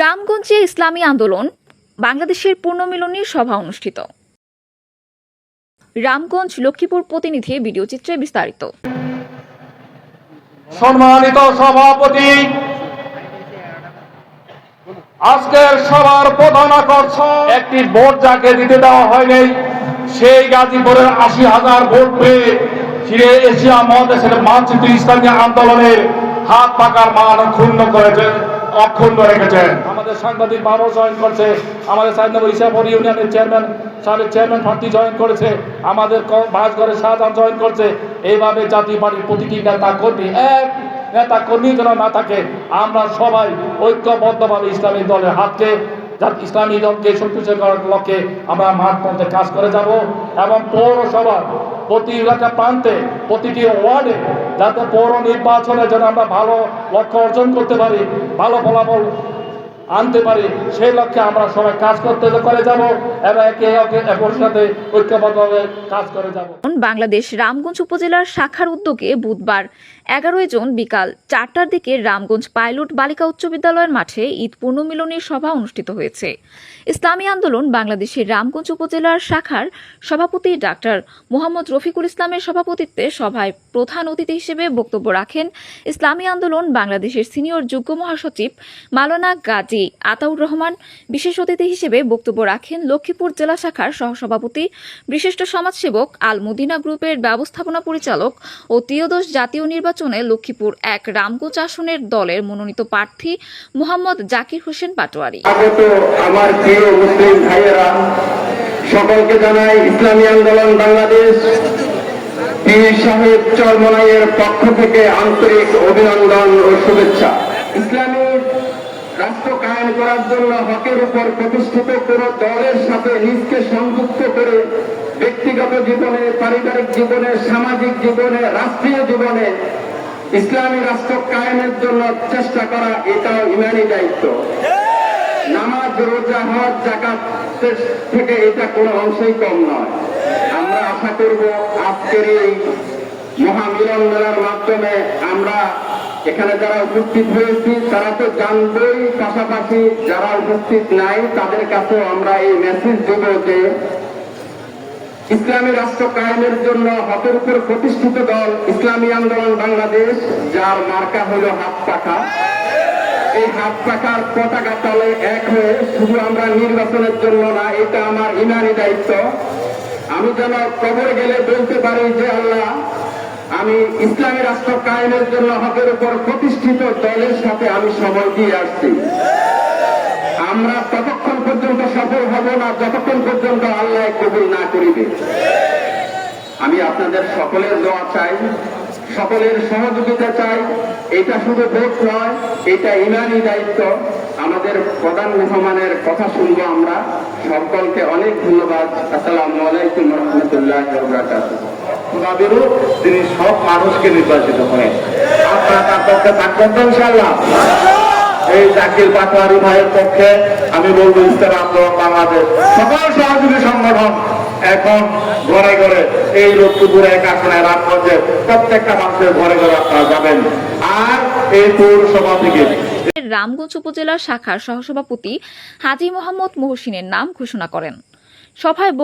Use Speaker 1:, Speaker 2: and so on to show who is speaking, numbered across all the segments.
Speaker 1: রামগঞ্জে ইসলামী আন্দোলন, বাংলাদেশের পুনর্মিলনী সভা অনুষ্ঠিত। রামগঞ্জ লক্ষ্মীপুর প্রতিনিধি ভিডিও চিত্রে বিস্তারিত।
Speaker 2: সম্মানিত সভাপতি, আজকের সবার প্রধান আকর্ষণ, একটি ভোট যাকে দিতে দেওয়া হয়নি, সেই গাজীপুরের আশি হাজার ভোট পেয়ে ফিরে এশিয়া মহাদেশের মানচিত্র ইসলামী আন্দোলনের হাত পাকার মান ক্ষুণ্ণ করেছে। অক্ষুণ্ণ রেখেছেন। আমাদের সাংবাদিক বারো জয়েন করছে। আমাদের নম্বর ইসাপুর ইউনিয়নের চেয়ারম্যান, সাবেক চেয়ারম্যান প্রার্থী জয়েন করেছে। আমাদের বাসঘরের শাহজাহান জয়েন করছে। এইভাবে জাতীয় পার্টির প্রতিটি নেতা কর্মী এক নেতা কর্মী যেন না থাকে, আমরা সবাই ঐক্যবদ্ধভাবে ইসলামী দলের হাতকে ইসলামী দলকে শক্তিশালী করার লক্ষ্যে আমরা মাঠ কাজ করে যাব এবং পৌরসভার প্রতি এলাকা প্রান্তে, প্রতিটি ওয়ার্ডে যাতে পৌর নির্বাচনে যেন আমরা ভালো লক্ষ্য অর্জন করতে পারি, ভালো ফলাফল আনতে পারি। সেই লক্ষ্যে আমরা সবাই কাজ করতে করে যাব এবং একে একর সাথে ঐক্যবদ্ধভাবে কাজ করে যাব।
Speaker 1: বাংলাদেশ রামগঞ্জ উপজেলার শাখার উদ্যোগে বুধবার এগারোই জুন বিকাল চারটার দিকে রামগঞ্জ পাইলট বালিকা উচ্চ বিদ্যালয়ের মাঠে ঈদ পুনর্মিলনী সভা অনুষ্ঠিত হয়েছে। ইসলামী আন্দোলন বাংলাদেশের রামগঞ্জ উপজেলার শাখার সভাপতি ডাক্তার মোহাম্মদ রফিকুল ইসলামের সভাপতিত্বে সভায় প্রধান অতিথি হিসেবে বক্তব্য রাখেন ইসলামী আন্দোলন বাংলাদেশের সিনিয়র যুগ্ম মহাসচিব মালানা গাজী। আতাউর রহমান বিশেষ অতিথি হিসেবে বক্তব্য রাখেন লক্ষ্মীপুর জেলা শাখার সহসভাপতি, বিশিষ্ট সমাজসেবক আল মদিনা গ্রুপের ব্যবস্থাপনা পরিচালক ও ত্রিয়দশ জাতীয় নির্বাচনে লক্ষ্মীপুর এক রামগঞ্জ আসনের দলের মনোনীত প্রার্থী মোহাম্মদ জাকির হোসেন পাটোয়ারি।
Speaker 3: সকলকে জানাই ইসলামী আন্দোলন বাংলাদেশ। পীর সাহেব চরমনাইয়ের পক্ষ থেকে আন্তরিক অভিনন্দন ও শুভেচ্ছা। ইসলামী রাষ্ট্র কায়েম করার জন্য হকের উপর প্রতিষ্ঠিত কোন দলের সাথে নিজকে সংযুক্ত করে ব্যক্তিগত জীবনে, পারিবারিক জীবনে, সামাজিক জীবনে, রাষ্ট্রীয় জীবনে ইসলামী রাষ্ট্র কায়েমের জন্য চেষ্টা করা এটাও ইমানি দায়িত্ব। নামাজ, রোজা, হজ জাকাত থেকে এটা কোনো অংশই কম নয়। আমরা আশা করব আজকের এই মহামিলন মেলার মাধ্যমে আমরা এখানে যারা উপস্থিত হয়েছি, তারা তো জানবই পাশাপাশি যারা উপস্থিত নাই, তাদের কাছেও আমরা এই মেসেজ দেব যে ইসলামী রাষ্ট্র কায়েমের জন্য হকের উপর প্রতিষ্ঠিত দল ইসলামী আন্দোলন বাংলাদেশ, যার মার্কা হলো হাত পাখা। এই হাত পাখার পতাকা তলে এক হয়ে শুধু আমরা নির্বাচনের জন্য না, এটা আমার ইমানি দায়িত্ব। আমি যেন কবরে গেলে বলতে পারি যে আল্লাহ আমি ইসলামী রাষ্ট্র কায়েমের জন্য হকের উপর প্রতিষ্ঠিত দলের সাথে আমি সময় দিয়ে আসছি। আমরা ততক্ষণ পর্যন্ত সফল হব না, যতক্ষণ পর্যন্ত আল্লাহ কবুল না করিবে। আমি আপনাদের সকলের দোয়া চাই। সকলের সহযোগিতা চাই। এটা শুধু ভোট নয়, এটা ইমানি দায়িত্ব। আমাদের প্রধান মেহমানের কথা শুনব আমরা। সকলকে অনেক ধন্যবাদ। আসসালামু আলাইকুম রহমতুল্লাহ
Speaker 4: ওনাদেরও তিনি সব মানুষকে নির্বাচিত করেন। এই জাকির পাটোয়ারি ভাইয়ের পক্ষে আমি বলব ইস্তার আন্দোলন বাংলাদেশ। সকল সহযোগী সংগঠন এখন এই লক্ষ্মীপুর এক আসনে রামগঞ্জে প্রত্যেকটা মানুষের ঘরে ঘরে আপনারা যাবেন। আর এই পৌরসভা থেকে
Speaker 1: রামগঞ্জ উপজেলার শাখার সহসভাপতি হাজি মোহাম্মদ মহসিনের নাম ঘোষণা করেন। সভায়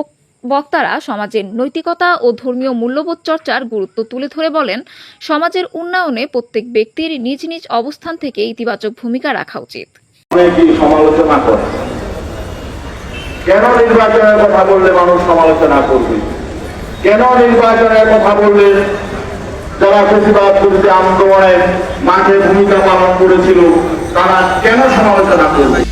Speaker 1: বক্তারা সমাজের নৈতিকতা ও ধর্মীয় মূল্যবোধ চর্চার গুরুত্ব তুলে ধরে বলেন সমাজের উন্নয়নে প্রত্যেক ব্যক্তির নিজ নিজ অবস্থান থেকে ইতিবাচক ভূমিকা রাখা উচিত।
Speaker 4: সমালোচনা করে। কেন নির্বাচনের কথা বললে মানুষ সমালোচনা করবে? কেন নির্বাচনের কথা বললেন যারা প্রতিবাদ করতে আন্দোলনের মাঠে ভূমিকা পালন করেছিল, তারা কেন সমালোচনা করবে?